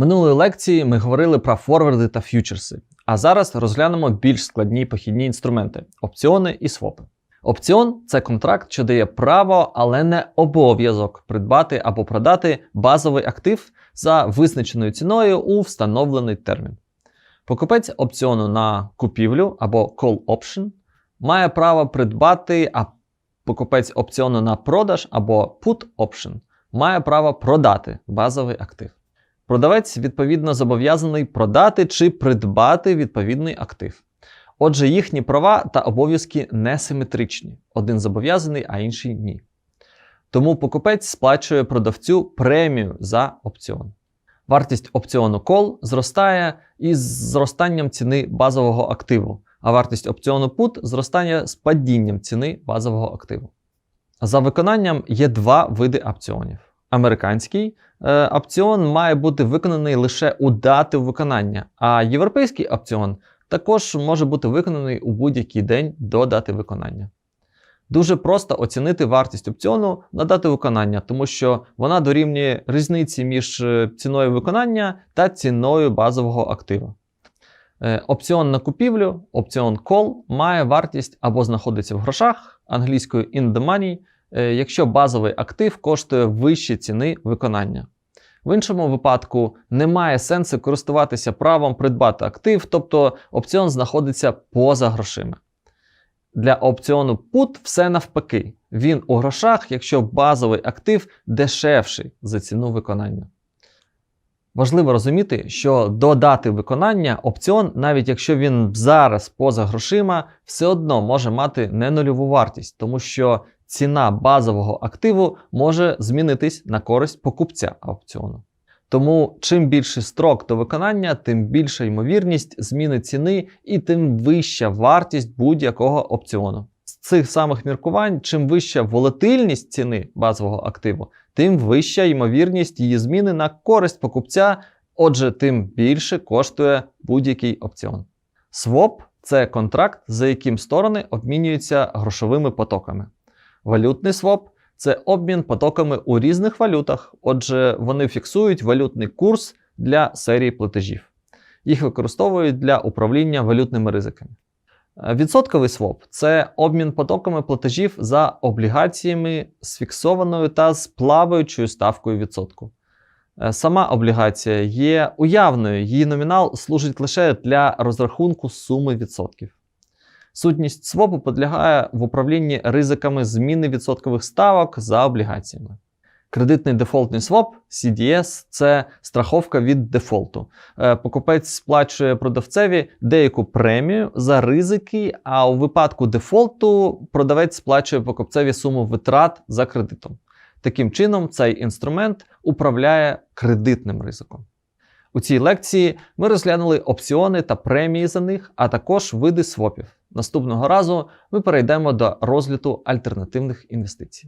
Минулої лекції ми говорили про форварди та ф'ючерси, а зараз розглянемо більш складні похідні інструменти опціони і свопи. Опціон це контракт, що дає право, але не обов'язок придбати або продати базовий актив за визначеною ціною у встановлений термін. Покупець опціону на купівлю або call option має право придбати, а покупець опціону на продаж або put option має право продати базовий актив. Продавець відповідно зобов'язаний продати чи придбати відповідний актив. Отже, їхні права та обов'язки несиметричні. Один зобов'язаний, а інший ні. Тому покупець сплачує продавцю премію за опціон. Вартість опціону call зростає із зростанням ціни базового активу, а вартість опціону put зростає з падінням ціни базового активу. За виконанням є два види опціонів. Американський е, опціон має бути виконаний лише у дати виконання, а європейський опціон також може бути виконаний у будь-який день до дати виконання. Дуже просто оцінити вартість опціону на дату виконання, тому що вона дорівнює різниці між е, ціною виконання та ціною базового активу. Е, Опціон на купівлю, опціон call, має вартість або знаходиться в грошах англійською in the money, якщо базовий актив коштує вище ціни виконання. В іншому випадку немає сенсу користуватися правом придбати актив, тобто опціон знаходиться поза грошима. Для опціону put все навпаки. Він у грошах, якщо базовий актив дешевший за ціну виконання. Важливо розуміти, що до дати виконання опціон, навіть якщо він зараз поза грошима, все одно може мати не нульову вартість, тому що ціна базового активу може змінитись на користь покупця опціону. Тому чим більший строк до виконання, тим більша ймовірність зміни ціни і тим вища вартість будь-якого опціону. З цих самих міркувань, чим вища волатильність ціни базового активу, тим вища ймовірність її зміни на користь покупця, отже, тим більше коштує будь-який опціон. Своп це контракт, за яким сторони обмінюються грошовими потоками. Валютний своп це обмін потоками у різних валютах, отже, вони фіксують валютний курс для серії платежів. Їх використовують для управління валютними ризиками. Е, Відсотковий своп це обмін потоками платежів за облігаціями з фіксованою та з плаваючою ставкою відсотку. Е, Сама облігація є уявною, її номінал служить лише для розрахунку суми відсотків. Сутність свопу підлягає в управлінні ризиками зміни відсоткових ставок за облігаціями. Кредитний дефолтний своп CDS це страховка від дефолту. Е, Покупець сплачує продавцеві деяку премію за ризики, а у випадку дефолту продавець сплачує покупцеві суму витрат за кредитом. Таким чином, цей інструмент управляє кредитним ризиком. У цій лекції ми розглянули опціони та премії за них, а також види свопів. Наступного разу ми перейдемо до розгляду альтернативних інвестицій.